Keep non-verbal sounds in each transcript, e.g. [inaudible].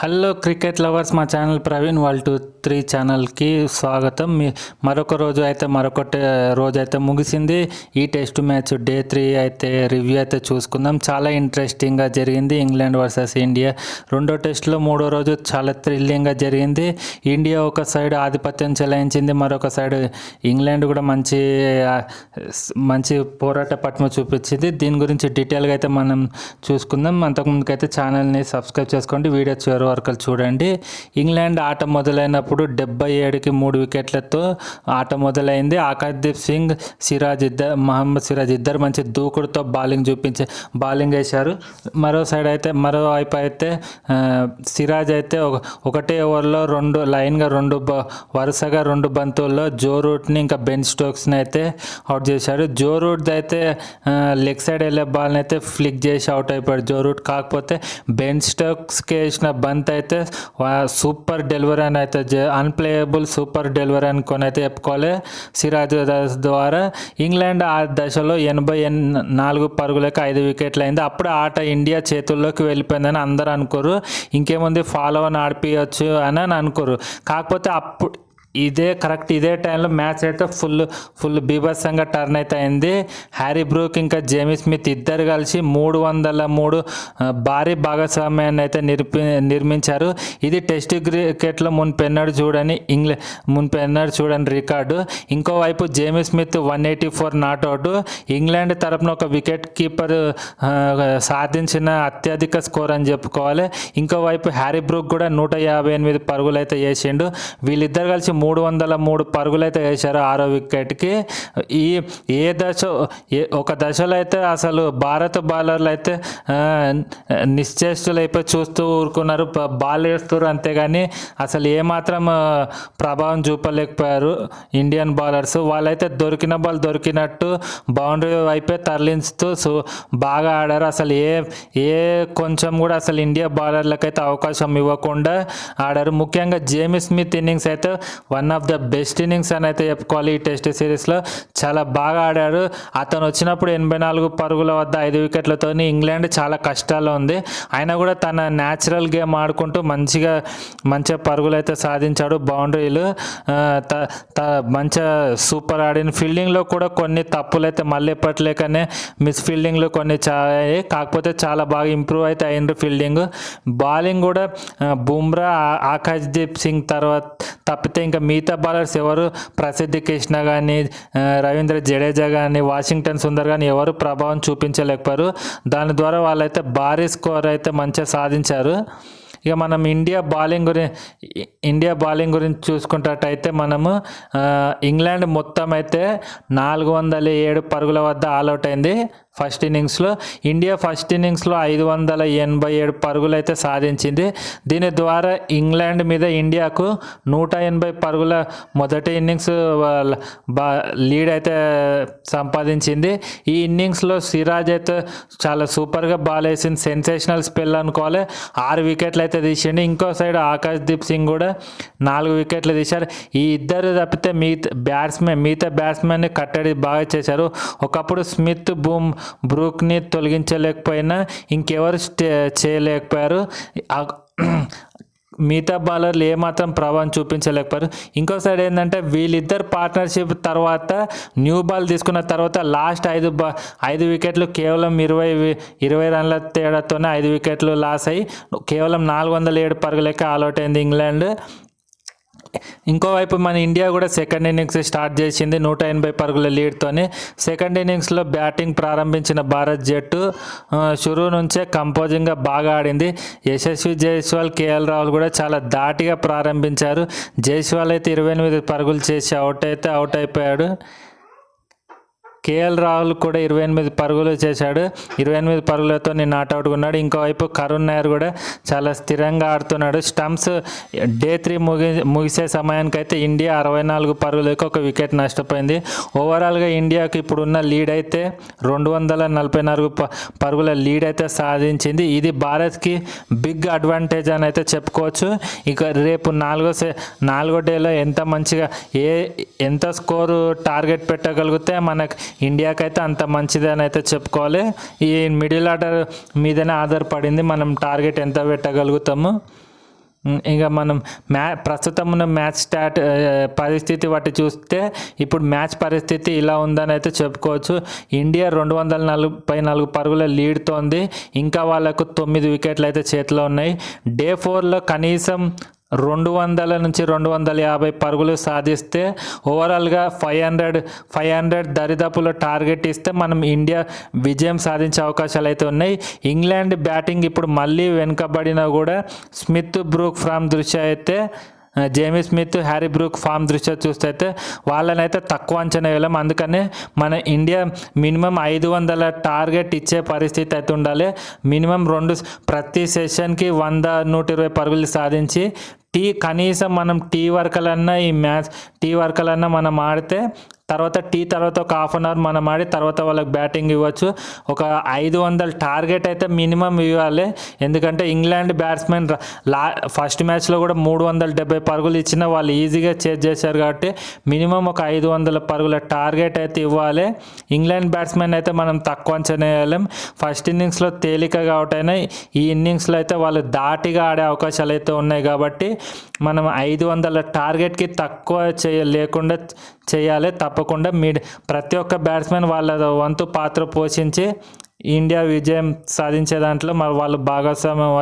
Hello cricket lovers మా channel Praveen one two three ఛానల్కి స్వాగతం. మీ మరొక రోజు అయితే మరొక రోజు అయితే ముగిసింది. ఈ టెస్ట్ మ్యాచ్ డే త్రీ అయితే రివ్యూ అయితే చూసుకుందాం. చాలా ఇంట్రెస్టింగ్గా జరిగింది. ఇంగ్లాండ్ వర్సెస్ ఇండియా రెండో టెస్ట్లో మూడో రోజు చాలా థ్రిల్లింగ్గా జరిగింది. ఇండియా ఒక సైడ్ ఆధిపత్యం చెలాయించింది. మరొక సైడ్ ఇంగ్లాండ్ కూడా మంచి మంచి పోరాట పట్మ చూపించింది. దీని గురించి డీటెయిల్గా అయితే మనం చూసుకుందాం. అంతకుముందుకైతే అయితే ఛానల్ని సబ్స్క్రైబ్ చేసుకోండి. వీడియో చివరి వరకు చూడండి. ఇంగ్లాండ్ ఆట మొదలైనప్పుడు డెబ్బై ఏడుకి మూడు వికెట్లతో ఆట మొదలైంది. ఆకాశ్దీప్ సింగ్ సిరాజ్ ఇద్దరు మహమ్మద్ సిరాజ్ ఇద్దరు మంచి దూకుడుతో బౌలింగ్ చూపించే బౌలింగ్ వేశారు. మరో సైడ్ అయితే మరో వైపు అయితే సిరాజ్ అయితే ఒకటే ఓవర్లో రెండు లైన్గా రెండు వరుసగా రెండు బంతుల్లో జో రూట్ని ఇంకా బెన్ స్టోక్స్ని అయితే అవుట్ చేశాడు. జో రూట్ అయితే లెగ్ సైడ్ వెళ్ళే బాల్ని అయితే ఫ్లిక్ చేసి అవుట్ అయిపోయాడు జో రూట్. కాకపోతే బెన్ స్టోక్స్కి వేసిన బంత్ అయితే సూపర్ డెలివరీ అని అయితే అన్ప్లేయబుల్ సూపర్ డెలివరీ అనుకొని అయితే చెప్పుకోవాలి. సిరాజ్ దాస్ ద్వారా ఇంగ్లాండ్ ఆ దశలో ఎనభై ఎన్ నాలుగు పరుగులకు ఐదు వికెట్లు అయింది. అప్పుడు ఆట ఇండియా చేతుల్లోకి వెళ్ళిపోయిందని అందరూ అనుకోరు. ఇంకేముంది ఫాలో అని ఆడిపించచ్చు అని అని అనుకోరు. కాకపోతే అప్పుడు ఇదే కరెక్ట్ ఇదే టైంలో మ్యాచ్ అయితే ఫుల్ ఫుల్ బీభత్సంగా టర్న్ అయితే అయింది. హ్యారీ బ్రూక్ ఇంకా జేమీ స్మిత్ ఇద్దరు కలిసి మూడు వందల మూడు భారీ భాగస్వామ్యాన్ని అయితే నిర్పి నిర్మించారు. ఇది టెస్ట్ క్రికెట్లో మున్పెన్నాడు చూడని ఇంగ్లే మున్పెన్నాడు చూడని రికార్డు. ఇంకోవైపు Jamie Smith one eighty four not out England తరపున ఒక వికెట్ కీపర్ సాధించిన అత్యధిక స్కోర్ అని చెప్పుకోవాలి. ఇంకోవైపు హ్యారీ బ్రూక్ కూడా నూట యాభై ఎనిమిది పరుగులు అయితే వేసిండు. వీళ్ళిద్దరు కలిసి మూడు వందల మూడు పరుగులు అయితే వేశారు ఆరో వికెట్కి. ఈ ఏ దశ ఒక దశలో అయితే అసలు భారత బౌలర్లు అయితే నిశ్చేష్టులైపోయి చూస్తూ ఊరుకున్నారు బాల్ వేస్తారు అంతేగాని అసలు ఏమాత్రం ప్రభావం చూపలేకపోయారు ఇండియన్ బౌలర్స్. వాళ్ళైతే దొరికిన బాల్ దొరికినట్టు బౌండరీ వైపే తరలించుతూ సో బాగా ఆడారు. అసలు ఏ ఏ కొంచెం కూడా అసలు ఇండియా బౌలర్లకైతే అవకాశం ఇవ్వకుండా ఆడారు. ముఖ్యంగా జేమి స్మిత్ ఇన్నింగ్స్ అయితే one of the best innings అని అయితే చెప్పుకోవాలి ఈ టెస్ట్ సిరీస్లో చాలా బాగా ఆడాడు. అతను వచ్చినప్పుడు ఎనభై నాలుగు పరుగుల వద్ద ఐదు వికెట్లతో ఇంగ్లాండ్ చాలా కష్టాల్లో ఉంది. అయినా కూడా తన న్యాచురల్ గేమ్ ఆడుకుంటూ మంచిగా మంచిగా పరుగులు అయితే సాధించాడు బౌండరీలు. త- త- మంచిగా సూపర్ ఆడిన ఫీల్డింగ్లో కూడా కొన్ని తప్పులు అయితే మళ్ళీ పట్టలేకనే మిస్ ఫీల్డింగ్లో కొన్ని చాయి కాకపోతే చాలా బాగా ఇంప్రూవ్ అయితే అయిండ్రు ఫీల్డింగ్ బౌలింగ్ కూడా బుమ్రా ఆకాశ్దీప్ సింగ్ తర్వాత తప్పితే ఇంకా మిగతా బౌలర్స్ ఎవరు? ప్రసిద్ధి కృష్ణ కానీ రవీంద్ర జడేజా కానీ వాషింగ్టన్ సుందర్ కానీ ఎవరు ప్రభావం చూపించలేకపోయారు. దాని ద్వారా వాళ్ళైతే భారీ స్కోర్ అయితే మంచిగా సాధించారు. ఇక మనం ఇండియా బౌలింగ్ గురించి ఇండియా బౌలింగ్ గురించి చూసుకున్నట్టయితే మనము ఇంగ్లాండ్ మొత్తం అయితే నాలుగు వందల ఏడు పరుగుల వద్ద ఆల్అవుట్ అయింది. ఫస్ట్ ఇన్నింగ్స్లో ఇండియా ఫస్ట్ ఇన్నింగ్స్లో ఐదు వందల ఎనభై ఏడు పరుగులు అయితే సాధించింది. దీని ద్వారా ఇంగ్లాండ్ మీద ఇండియాకు నూట ఎనభై పరుగుల మొదటి ఇన్నింగ్స్ లీడ్ అయితే సంపాదించింది. ఈ ఇన్నింగ్స్లో సిరాజ్ అయితే చాలా సూపర్గా బాల్ వేసింది. సెన్సేషనల్ స్పెల్ అనుకోవాలి. ఆరు వికెట్లు అయితే తీసిండు. ఇంకో సైడ్ ఆకాశ్దీప్ సింగ్ కూడా నాలుగు వికెట్లు తీశారు. ఈ ఇద్దరు తప్పితే మిగతా బ్యాట్స్మెన్ మిగతా బ్యాట్స్మెన్ని కట్టడి బాగా చేశారు. ఒకప్పుడు స్మిత్ బూమ్ బ్రూక్ని తొలగించలేకపోయినా ఇంకెవరు స్టే చేయలేకపోయారు. [clears throat] మిగతా బౌలర్లు ఏమాత్రం ప్రభావం చూపించలేకపోయారు. ఇంకో సైడ్ ఏంటంటే వీళ్ళిద్దరు పార్ట్నర్షిప్ తర్వాత న్యూ బాల్ తీసుకున్న తర్వాత లాస్ట్ ఐదు బా ఐదు వికెట్లు కేవలం ఇరవై ఇరవై రన్ల తేడాతోనే ఐదు వికెట్లు లాస్ అయ్యి కేవలం నాలుగు వందల ఏడు పరుగులకే ఆల్అవుట్ అయింది ఇంగ్లాండ్. ఇంకోవైపు మన ఇండియా కూడా సెకండ్ ఇన్నింగ్స్ స్టార్ట్ చేసింది నూట ఎనభై పరుగుల లీడ్తోని సెకండ్ ఇన్నింగ్స్లో బ్యాటింగ్ ప్రారంభించిన భారత్ జట్టు షురూ నుంచే కంపోజింగ్గా బాగా ఆడింది. యశస్వి జైస్వాల్ కేఎల్ రాహుల్ కూడా చాలా దాటిగా ప్రారంభించారు. జైస్వాల్ అయితే ఇరవై ఎనిమిది పరుగులు చేసి అవుట్ అయితే అవుట్ అయిపోయాడు. కేఎల్ రాహుల్ కూడా ఇరవై ఎనిమిది పరుగులు చేశాడు. ఇరవై ఎనిమిది పరుగులతో నేను అవుట్ ఉన్నాడు ఇంకోవైపు కరుణ్ నాయర్ కూడా చాలా స్థిరంగా ఆడుతున్నాడు. స్టంప్స్ డే త్రీ ముగి ముగిసే సమయానికైతే ఇండియా అరవై నాలుగు పరుగులకు ఒక వికెట్ నష్టపోయింది. ఓవరాల్గా ఇండియాకి ఇప్పుడున్న లీడ్ అయితే రెండు వందల నలభై నాలుగు పరుగుల లీడ్ అయితే సాధించింది. ఇది భారత్కి బిగ్ అడ్వాంటేజ్ అని అయితే చెప్పుకోవచ్చు. ఇక రేపు నాలుగో సే నాలుగో డేలో ఎంత మంచిగా ఏ ఎంత స్కోరు టార్గెట్ పెట్టగలిగితే మనకు ఇండియాకైతే అంత మంచిది అని అయితే చెప్పుకోవాలి. ఈ మిడిల్ ఆర్డర్ మీదనే ఆధారపడింది. మనం టార్గెట్ ఎంత పెట్టగలుగుతాము? ఇంకా మనం మ్యా ప్రస్తుతం ఉన్న మ్యాచ్ స్టాట్ పరిస్థితి బట్టి చూస్తే ఇప్పుడు మ్యాచ్ పరిస్థితి ఇలా ఉందని అయితే చెప్పుకోవచ్చు. ఇండియా రెండు వందల నలభై నాలుగు పరుగుల లీడ్తో ఉంది ఇంకా వాళ్ళకు తొమ్మిది వికెట్లు అయితే చేతిలో ఉన్నాయి. డే ఫోర్లో కనీసం రెండు వందల నుంచి రెండు వందల యాభై పరుగులు సాధిస్తే ఓవరాల్గా ఫైవ్ హండ్రెడ్ ఫైవ్ హండ్రెడ్ దరిదాపులో టార్గెట్ ఇస్తే మనం ఇండియా విజయం సాధించే అవకాశాలు అయితే ఉన్నాయి. ఇంగ్లాండ్ బ్యాటింగ్ ఇప్పుడు మళ్ళీ వెనుకబడినా కూడా స్మిత్ బ్రూక్ ఫ్రామ్ దృష్ట్యా అయితే Jamie Smith Harry Brook form దృష్ట్యా చూస్తే అయితే వాళ్ళనైతే తక్కువ అంచనా వేయలేం. అందుకనే మన ఇండియా మినిమం ఐదు వందల టార్గెట్ ఇచ్చే పరిస్థితి అయితే ఉండాలి. మినిమం రెండు ప్రతి సెషన్కి వంద నూట ఇరవై పరుగులు సాధించి టీ కనీసం మనం టీ వర్కలన్నా ఈ మ్యాచ్ టీ వర్కలన్నా మనం ఆడితే తర్వాత టీ తర్వాత ఒక హాఫ్ అన్ అవర్ మనం ఆడి తర్వాత వాళ్ళకి బ్యాటింగ్ ఇవ్వచ్చు. ఒక ఐదు వందల టార్గెట్ అయితే మినిమం ఇవ్వాలి. ఎందుకంటే ఇంగ్లాండ్ బ్యాట్స్మెన్ లా ఫస్ట్ మ్యాచ్లో కూడా మూడు వందల డెబ్బై పరుగులు ఇచ్చిన వాళ్ళు ఈజీగా చేజ్ చేశారు కాబట్టి మినిమం ఒక ఐదు వందల పరుగుల టార్గెట్ అయితే ఇవ్వాలి. ఇంగ్లాండ్ బ్యాట్స్మెన్ అయితే మనం తక్కువ అంచనా వేయలేం. ఫస్ట్ ఇన్నింగ్స్లో తేలికగా అవుట్ అయినాయి ఈ ఇన్నింగ్స్లో అయితే వాళ్ళు దాటిగా ఆడే అవకాశాలు అయితే ఉన్నాయి కాబట్టి మనం ఐదు వందల టార్గెట్కి తక్కువ చేయ లేకుండా చేయాలి. తప్ప తప్పకుండా మీ ప్రతి ఒక్క బ్యాట్స్మెన్ వాళ్ళ వంతు పాత్ర పోషించి ఇండియా విజయం సాధించే దాంట్లో మరి వాళ్ళు భాగస్వామ్యం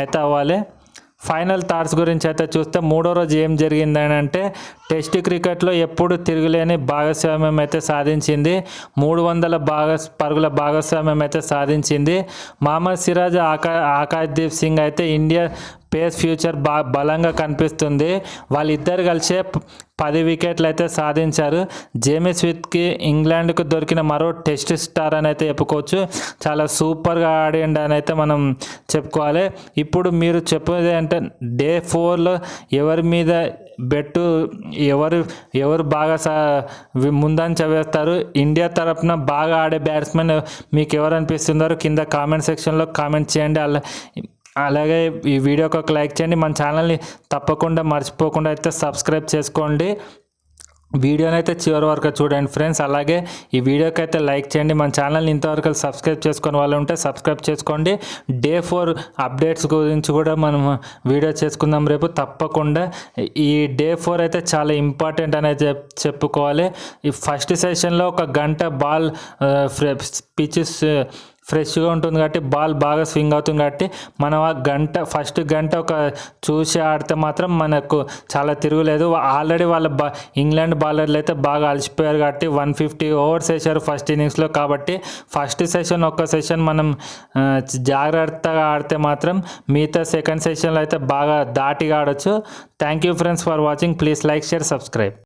అయితే అవ్వాలి. ఫైనల్ థాట్స్ గురించి అయితే చూస్తే మూడో రోజు ఏం జరిగిందని అంటే టెస్ట్ క్రికెట్లో ఎప్పుడు తిరుగులేని భాగస్వామ్యం అయితే సాధించింది. మూడు వందల భాగ పరుగుల భాగస్వామ్యం అయితే సాధించింది. మహమ్మద్ సిరాజ్ ఆకా ఆకాశ్దీప్ సింగ్ అయితే ఇండియా పేస్ ఫ్యూచర్ బా బలంగా కనిపిస్తుంది. వాళ్ళిద్దరు కలిసే పది వికెట్లు అయితే సాధించారు. జేమీ స్మిత్కి ఇంగ్లాండ్కు దొరికిన మరో టెస్ట్ స్టార్ అని అయితే చెప్పుకోవచ్చు. చాలా సూపర్గా ఆడిండు అని అయితే మనం చెప్పుకోవాలి. ఇప్పుడు మీరు చెప్పేది అంటే డే ఫోర్లో ఎవరి మీద బెట్టు ఎవరు ఎవరు బాగా సా ముందని ముందంచ వేస్తారు? ఇండియా తరఫున బాగా ఆడే బ్యాట్స్మెన్ మీకు ఎవరు అనిపిస్తున్నారో కింద కామెంట్ సెక్షన్లో కామెంట్ చేయండి. అలా అలాగే ఈ వీడియోకి ఒక లైక్ చేయండి. మన ఛానల్ని తప్పకుండా మర్చిపోకుండా అయితే సబ్స్క్రైబ్ చేసుకోండి. వీడియోని అయితే చివరి వరకు చూడండి ఫ్రెండ్స్. అలాగే ఈ వీడియోకి అయితే లైక్ చేయండి. మన ఛానల్ని ఇంతవరకు సబ్స్క్రైబ్ చేసుకుని వాళ్ళు ఉంటే సబ్స్క్రైబ్ చేసుకోండి. డే ఫోర్ అప్డేట్స్ గురించి కూడా మనం వీడియో చేసుకుందాం రేపు. తప్పకుండా ఈ డే ఫోర్ అయితే చాలా ఇంపార్టెంట్ అనేది చెప్ చెప్పుకోవాలి. ఈ ఫస్ట్ సెషన్లో ఒక గంట బాల్ పిచెస్ ఫ్రెష్గా ఉంటుంది కాబట్టి బాల్ బాగా స్వింగ్ అవుతుంది కాబట్టి మనం ఆ గంట ఫస్ట్ గంట ఒక చూసి ఆడితే మాత్రం మనకు చాలా తిరుగులేదు. ఆల్రెడీ వాళ్ళ బా ఇంగ్లాండ్ బౌలర్లు అయితే బాగా అలసిపోయారు కాబట్టి వన్ ఫిఫ్టీ ఓవర్స్ వేశారు ఫస్ట్ ఇన్నింగ్స్లో కాబట్టి ఫస్ట్ సెషన్ ఒక్క సెషన్ మనం జాగ్రత్తగా ఆడితే మాత్రం మిగతా సెకండ్ సెషన్లో అయితే బాగా దాటిగా ఆడొచ్చు. Thank you friends for watching. Please like share subscribe.